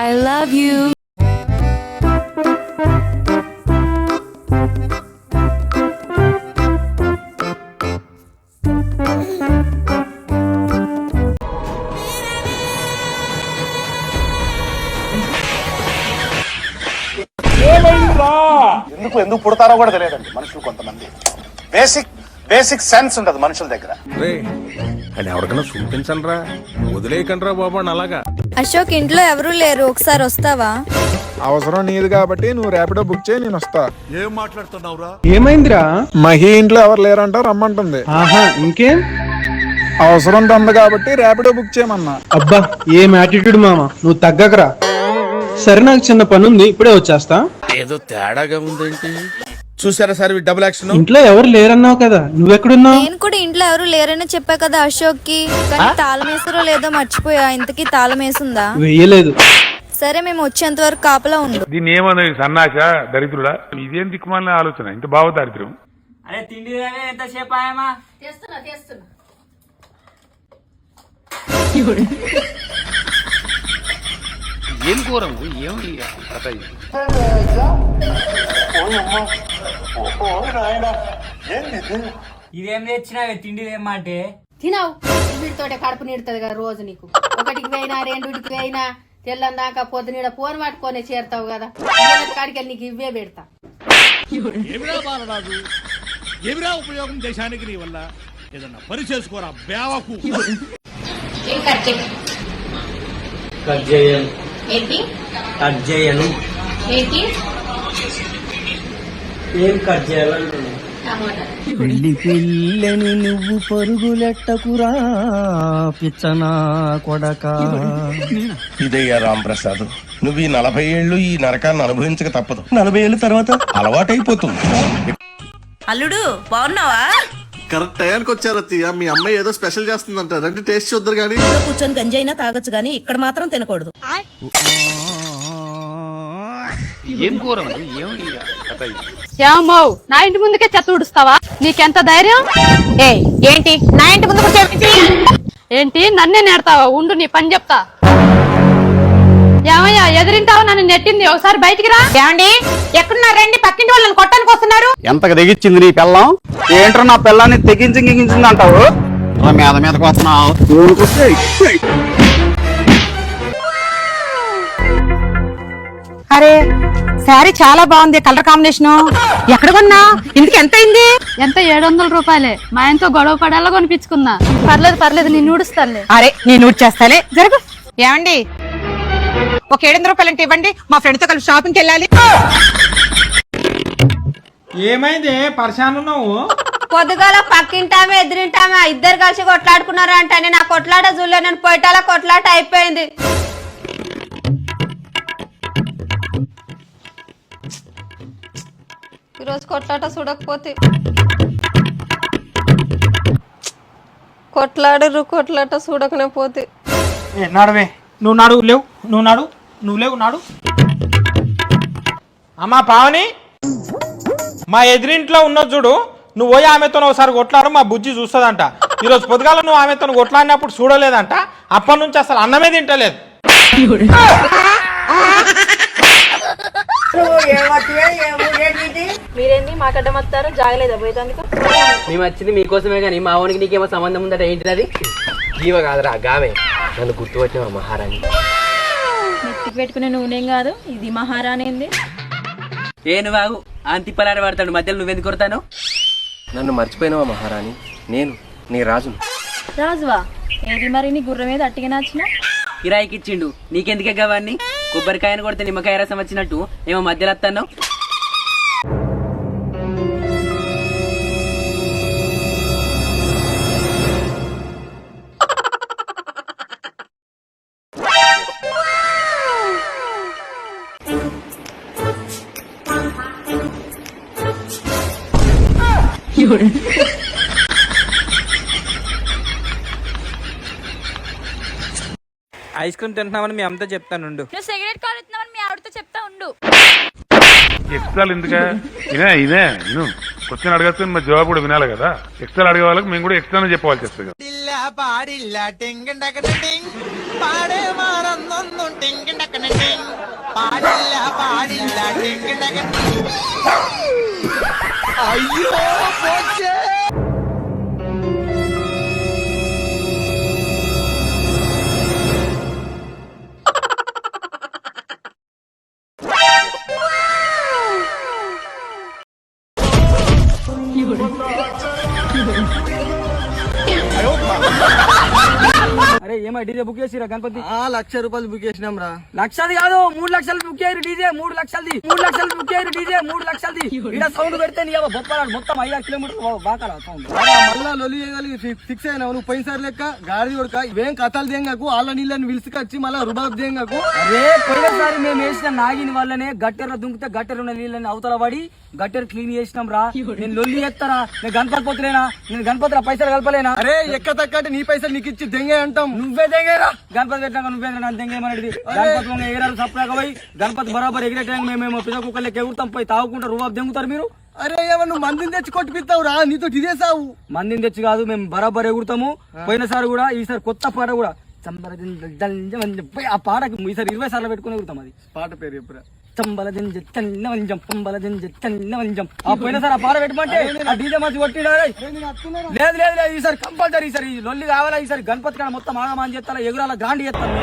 I love you ఎందుకు ఎందుకు పుడతారో కూడా తెలియదండి మనుషులు కొంతమంది. బేసిక్ బేసిక్ సెన్స్ ఉండదు మనుషుల దగ్గర. రే అని ఎవరికైనా చూపించండి రా వదిలేయకండి రా బాబు అలాగా. అశోక్ ఇంట్లో ఎవరూ లేరు. ఒకసారి వస్తావా? అవసరం నీది కాబట్టి నువ్వు ర్యాపిడో బుక్ చేయి నేను వస్తా. ఏమైందిరా? మహి ఇంట్లో ఎవరు లేరంట రమ్మంటుంది. ఆహా ఇంకేం? అవసరం ఉంది కాబట్టి ర్యాపిడో బుక్ చేయమన్నా. అబ్బా ఏం యాటిట్యూడ్ మామ? నువ్వు తగ్గకరా. సరే నాకు చిన్న పని ఉంది ఇప్పుడే వచ్చేస్తా. ఏదో తేడాగా ఉందేంటి? చూసారా సార్ డబుల్ యాక్షన్ ఇంట్లో ఎవరు లేరన్నావు కదా? నువ్వెక్కడున్నావు? నేను కూడా ఇంట్లో ఎవరు లేరని చెప్పా కదా అశోక్కి కానీ తాళం వేసారో లేదో మర్చిపోయా. ఇంతకీ తాళం వేసుందా వెయ్యలేదు సరే మేము వచ్చేంత వరకు కాపలా ఉండు. దీన్ని ఏమన్నది? సన్నాస దరిద్రుడా? ఇదేం దిక్కుమాలిన ఆలోచన? ఇంత భావ దారిద్ర్యం అరే తిండి ఎంతసేపు ఆయమా తెస్తున్నా తెస్తున్నా. ఏం కూరంగు ఏం ఇది? తెచ్చినావే తిండి తెమ్మంటే తినవు. వీటితోటే కడుపు నిడుతుంది కదా రోజు నీకు. ఒకటికి పోయినా రెండుకి పోయినా తెల్లని దాకా పొద్దునీడ ఫోన్ పట్టుకొని చేరుతావు కదా. కాడికి వెళ్ళి నీకు ఇవే పెడతా. ఏమిరా బాలరాజు? ఏమిరా ఉపయోగం దేశానికి నీ వల్ల? ఏదన్నా పని చేసుకోరా బేవకు కట్ చేయను. కట్ చేయను. ఏం కట్ చేయాలంటున్నా పెళ్ళి పిల్లని నువ్వు పరుగులెట్టకురా పిచ్చనా కొడక. ఇదయ్యా రాంప్రసాద్. నువ్వు ఈ నలభై ఏళ్ళు ఈ నరకాన్ని అనుభవించక తప్పదు. నలభై ఏళ్ళ తర్వాత? అలవాటైపోతుంది. అల్లుడు బాగున్నావా? కరెక్ట్ టయానికి వచ్చారు అత్తయ్య. మీ అమ్మాయి ఏదో స్పెషల్ చేస్తుందంట. రండి టేస్ట్ చూద్దరు కానీ. కూర్చొని గంజి అయినా తాగొచ్చు గానీ ఇక్కడ మాత్రం తినకూడదు. ఏం కూరంగు ఏం కథ ఇది? ఏమో నా ఇంటి ముందుకే చెత్త ఉడుస్తావా నీకెంత ధైర్యం? ఏ ఏంటి? నా ఇంటి ముందు ఏంటి? నన్నే నేడతావా? ఉండు నీ పని చెప్తా. ఏమయ్యా ఎదిరింటావా? నన్ను నెట్టింది? ఒకసారి బయటికి రా. ఏమండి? ఎక్కడున్నారు రండి పక్కింటి వాళ్ళని కొట్టడానికి వస్తున్నారు. ఎంతకు తెగించింది నీ పిల్లం ఏంట్రా నా పిల్లాన్ని తెగించి గిగించింది అంటావు? మీద మీదకి వస్తున్నావు. అరే శారీ చాలా బాగుంది కలర్ కాంబినేషన్. ఎక్కడ కొన్నా? ఇందుకు ఎంత అయింది? ఎంత? ఏడు వందల రూపాయలే. మా ఆయనతో గొడవ పడేలా కొనిపించుకున్నా. పర్లేదు పర్లేదు నేను ఊడుస్తానులే. అరే నేను ఊడ్చేస్తాలే. జరుగు. ఏమండి? ఒక ఏడు వందల రూపాయలు అంటే ఇవ్వండి మా ఫ్రెండ్తో కలిసి షాపింగ్కి వెళ్ళాలి. ఏమైంది? పరిశాన్ ఉన్నావు? పొద్దుగాల పక్కింటామే ఎదిరింటామే ఇద్దరు కలిసి కొట్లాడుకున్నారు అంటే నా కొట్లాట చూడలే నేను పోయిటాల కొట్లాట అయిపోయింది. ఈరోజు కొట్లాట చూడకపోతే. కొట్లాడరు కొట్లాట చూడకనే పోతే. నడవే. నువ్వు నాడు లేవు. నువ్వు నాడు. నువ్వు లేవు నాడు. అమ్మా పావని. మా ఎదిరింట్లో ఉన్న చూడు నువ్వు పోయి ఆమెతో ఒకసారి కొట్లాడు మా బుజ్జి చూస్తుందంట. ఈరోజు పొద్దుగాల నువ్వు ఆమెతో కొట్లాడినప్పుడు చూడలేదంట. అప్పటి నుంచి అసలు అన్నమే తింటలేదు. మీరేంది? మాకడ్డం వస్తారో జాగలేదా పోయేందుకు మేము వచ్చింది మీకోసమే కానీ మా వానికి నీకేమో సంబంధం ఉందట ఏంటిది అది? జీవ కాదురా గావే నన్ను గుర్తుపట్టిన మహారాణి? నెత్తికి పెట్టుకునే నూనెం కాదు ఇది మహారాణి ఏ నువ్వు అంతి పలారి పడతాడు మధ్యలో నువ్వెందుకు కొడతాను? నన్ను మర్చిపోయినావా మహారాణి? నేను నీ రాజును. రాజువా? ఏది మరి నీ గుర్రం మీద అట్టిగా నచ్చిన కిరాయికి ఇచ్చిండు నీకెందుకే గవాన్ని కొబ్బరికాయను కొడితే నిమ్మకాయ రసం వచ్చినట్టు ఏమో మధ్యలో వస్తాను ఐస్ క్రీమ్ తింటున్నామని మీ అమ్మతో చెప్తాను సిగరెట్ కాలుతున్నామని మీ ఆవిడతో చెప్తా ఉండు. ఎక్స్ట్రాలు ఎందుకా? ఇదే ఇదే నేను క్వశ్చన్ అడగచ్చు మరి జవాబు కూడా వినాలి కదా. ఎక్స్ట్రాలు అడిగే వాళ్ళకి మేము కూడా ఎక్స్ట్రానే చెప్పాల్సి వస్తుంది అయ్యో అరే ఏమై డీజే బుక్ చేసిరా గణపతి? లక్ష రూపాయలు బుక్ చేసినాం రా. లక్షది కాదు మూడు లక్షలు బుక్ చేయరు డీజే మూడు లక్షలది. మూడు లక్షలు బుక్ చేయరు డీజే మూడు లక్షలది. ఇక్కడ సౌండ్ పెడితే నీ బొప్పలాడు మొత్తం ఐదు కిలోమీటర్లు బాగా సౌండ్ మళ్ళా లొలి చేయగలిగి ఫిక్స్ అయినావు. నువ్వు పోయినసారి లెక్క గాడి కొడుక ఇవేం కథలు దేంగకు? వాళ్ళ నీళ్ళని పిలుచుకొచ్చి మళ్ళా రుబాబ్ దేంగకు? అరే పోయినసారి మేము వేసిన నాగిన వల్లనే గట్టెర దుంకితే గట్టెర ఉన్న నీళ్ళని అవతల పడి గట్టెర క్లీన్ చేసినాం రా నేను లొల్లి చేస్తారా నేను గణపతి పోతులేనా? నేను గణపతిలో పైసలు కలపలేనా? అరే ఎక్క తక్క అంటే నీ పైసలు నీకు ఇచ్చి దెంగే అంటాం. నువ్వే దెంగేరా. గణపతి పెట్టినాక నువ్వే నన్ను దెంగేమనేది గణపతి ఎగరాలు సప్లాగా పోయి గణపతి బరాబర్ ఎగిరే టైం మేము పిల్ల కుక్కలకి ఎగురుతాం పోయి తాగుకుంటా రూబాబు దెంగుతారు మీరు? అరే ఏమన్నా నువ్వు మందిని తెచ్చి కొట్టిపిస్తావు రా నీతో ఇదే సావు మందిని తెచ్చి కాదు మేము బరాబర్ ఎగురుతాము. పోయినసారి కూడా ఈసారి కొత్త పాట కూడా. ఆ పాటకి ఈసారి ఇరవై సార్లు పెట్టుకుని ఎగురుతాం అది. పాట పేరు ఎప్పుడా చంబల దింజ చన్న వంజం పంబల దింజ చన్న వంజం ఆ పోయినసారి ఆ పాట పెట్టమంటే ఆ డీజే మంచి కొట్టినా రేయ్. లేదు లేదు లేదు ఈసారి కంపల్సరీ ఈసారి ఈ లొల్లి కావాలా? ఈసారి గణపతి కాడ మొత్తం ఆగమాన్ చేస్తా ఎగురాల? గ్రాండ్ చేస్తాను